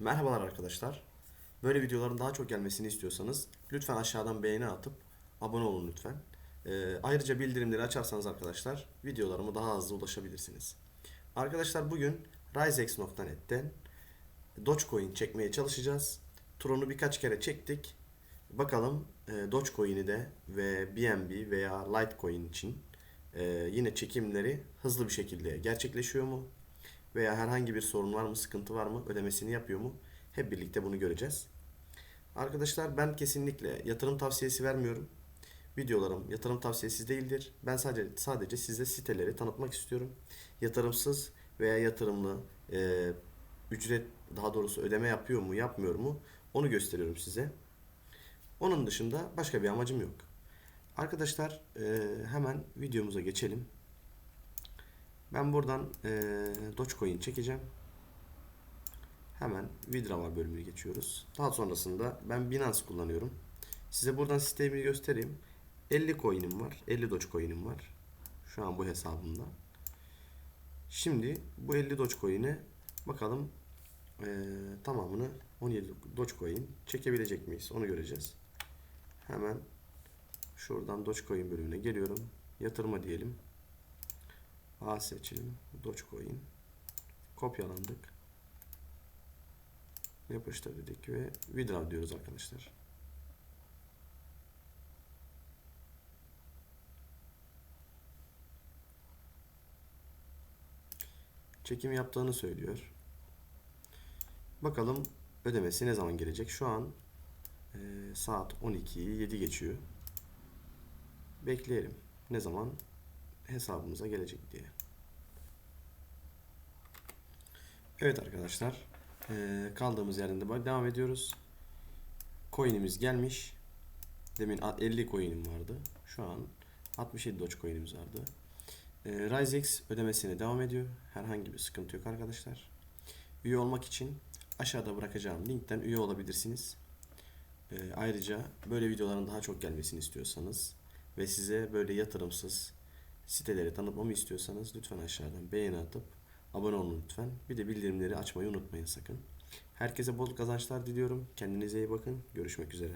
Merhabalar arkadaşlar. Böyle videoların daha çok gelmesini istiyorsanız lütfen aşağıdan beğeni atıp abone olun lütfen. Ee, ayrıca bildirimleri açarsanız arkadaşlar videolarıma daha hızlı ulaşabilirsiniz. Arkadaşlar bugün risex.net'ten Dogecoin çekmeye çalışacağız. Tron'u birkaç kere çektik. Bakalım e, Dogecoin'i de ve BNB veya Litecoin için e, yine çekimleri hızlı bir şekilde gerçekleşiyor mu? Veya herhangi bir sorun var mı, sıkıntı var mı, ödemesini yapıyor mu? Hep birlikte bunu göreceğiz. Arkadaşlar ben kesinlikle yatırım tavsiyesi vermiyorum. Videolarım yatırım tavsiyesi değildir. Ben sadece sadece size siteleri tanıtmak istiyorum. Yatırımsız veya yatırımlı e, ücret daha doğrusu ödeme yapıyor mu, yapmıyor mu? Onu gösteriyorum size. Onun dışında başka bir amacım yok. Arkadaşlar e, hemen videomuza geçelim. Ben buradan e, Dogecoin çekeceğim. Hemen Withdrawal bölümüne geçiyoruz. Daha sonrasında ben Binance kullanıyorum. Size buradan sistemi göstereyim. 50 coin'im var. 50 Dogecoin'im var. Şu an bu hesabımda. Şimdi bu 50 Dogecoin'e bakalım e, tamamını 17 Dogecoin çekebilecek miyiz? Onu göreceğiz. Hemen şuradan Dogecoin bölümüne geliyorum. Yatırma diyelim. A seçelim. Dogecoin. Kopyalandık. Yapıştır dedik ve withdraw diyoruz arkadaşlar. Çekim yaptığını söylüyor. Bakalım ödemesi ne zaman gelecek? Şu an e, saat 12'yi 7 geçiyor. Bekleyelim. Ne zaman hesabımıza gelecek diye. Evet arkadaşlar. eee, kaldığımız yerden devam ediyoruz. Coin'imiz gelmiş. Demin a- 50 coin'im vardı. Şu an 67 Doge coin'imiz vardı. Eee RiseX ödemesine devam ediyor. Herhangi bir sıkıntı yok arkadaşlar. Üye olmak için aşağıda bırakacağım linkten üye olabilirsiniz. Eee, ayrıca böyle videoların daha çok gelmesini istiyorsanız ve size böyle yatırımsız siteleri tanıtmamı istiyorsanız lütfen aşağıdan beğeni atıp abone olun lütfen. Bir de bildirimleri açmayı unutmayın sakın. Herkese bol kazançlar diliyorum. Kendinize iyi bakın. Görüşmek üzere.